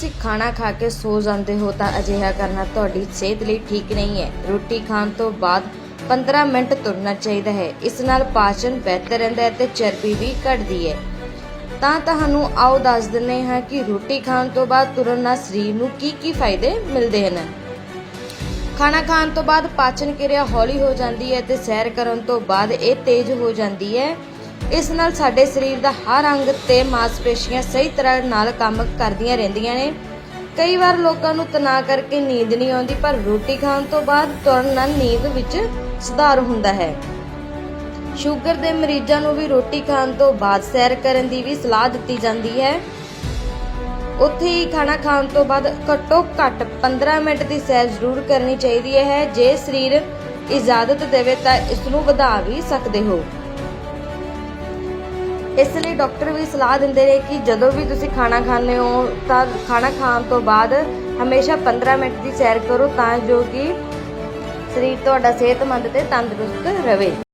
ਤੁਸੀਂ ਖਾਣਾ ਖਾ ਕੇ ਸੋ ਜਾਂਦੇ ਹੋ ਤਾਂ ਅਜਿਹਾ ਕਰਨਾ ਤੁਹਾਡੀ ਸਿਹਤ ਲਈ ਠੀਕ ਨਹੀਂ ਹੈ। ਰੋਟੀ ਖਾਣ ਤੋਂ ਬਾਅਦ 15 ਮਿੰਟ ਤੁਰਨਾ ਚਾਹੀਦਾ ਹੈ। ਇਸ ਨਾਲ ਪਾਚਨ ਬਿਹਤਰ ਰਹਿੰਦਾ ਹੈ ਤੇ ਚਰਬੀ ਵੀ ਘਟਦੀ ਹੈ। ਤਾਂ ਤੁਹਾਨੂੰ ਆਓ ਦੱਸ ਦਿੰਦੇ ਹਾਂ ਕਿ ਰੋਟੀ ਖਾਣ ਤੋਂ ਬਾਅਦ ਤੁਰਨ ਨਾਲ ਸਰੀਰ ਨੂੰ ਕੀ ਕੀ ਫਾਇਦੇ ਮਿਲਦੇ ਹਨ। ਖਾਣਾ ਖਾਣ ਤੋਂ ਬਾਅਦ ਪਾਚਨ ਕਿਰਿਆ ਹੌਲੀ ਹੋ ਜਾਂਦੀ ਹੈ ਤੇ ਸੈਰ ਕਰਨ ਤੋਂ ਬਾਅਦ ਇਹ ਤੇਜ਼ ਹੋ ਜਾਂਦੀ ਹੈ। ਇਸ ਨਾਲ ਸਾਡੇ ਸਰੀਰ ਦਾ ਹਰ ਅੰਗ ਤੇ ਮਾਸਪੇਸ਼ੀਆਂ ਸਹੀ ਤਰ੍ਹਾਂ ਨਾਲ ਕੰਮ ਕਰਦੀਆਂ ਰਹਿੰਦੀਆਂ ਨੇ। ਕਈ ਵਾਰ ਲੋਕਾਂ ਨੂੰ ਤਣਾਅ ਕਰਕੇ ਨੀਂਦ ਨਹੀਂ ਆਉਂਦੀ, ਪਰ ਰੋਟੀ ਖਾਣ ਤੋਂ ਬਾਅਦ ਤੁਰਨ ਨਾਲ ਨੀਂਦ ਵਿੱਚ ਸੁਧਾਰ ਹੁੰਦਾ ਹੈ। ਸ਼ੂਗਰ ਦੇ ਮਰੀਜ਼ਾਂ ਨੂੰ ਵੀ ਰੋਟੀ ਖਾਣ ਤੋਂ ਬਾਅਦ ਸੈਰ ਕਰਨ ਦੀ ਵੀ ਸਲਾਹ ਦਿੱਤੀ ਜਾਂਦੀ ਹੈ। ਉੱਥੇ ਹੀ ਖਾਣਾ ਖਾਣ ਤੋਂ ਬਾਅਦ ਘੱਟੋ ਘੱਟ 15 ਮਿੰਟ ਦੀ ਸੈਰ ਜ਼ਰੂਰ ਕਰਨੀ ਚਾਹੀਦੀ ਹੈ। ਜੇ ਸਰੀਰ ਇਜਾਜ਼ਤ ਦੇਵੇ ਤਾਂ ਇਸ ਨੂੰ ਵਧਾ ਵੀ ਸਕਦੇ ਹੋ। ਇਸ ਲਈ ਡਾਕਟਰ ਵੀ ਸਲਾਹ ਦਿੰਦੇ ਨੇ ਕਿ ਜਦੋਂ ਵੀ ਤੁਸੀਂ ਖਾਣਾ ਖਾਂਦੇ ਹੋ, ਤਾਂ ਖਾਣਾ ਖਾਣ ਤੋਂ ਬਾਅਦ ਹਮੇਸ਼ਾ 15 ਮਿੰਟ ਦੀ ਸੈਰ ਕਰੋ ਤਾਂ ਜੋ ਕਿ ਸਰੀਰ ਤੁਹਾਡਾ ਸਿਹਤਮੰਦ ਤੇ ਤੰਦਰੁਸਤ ਰਹੇ।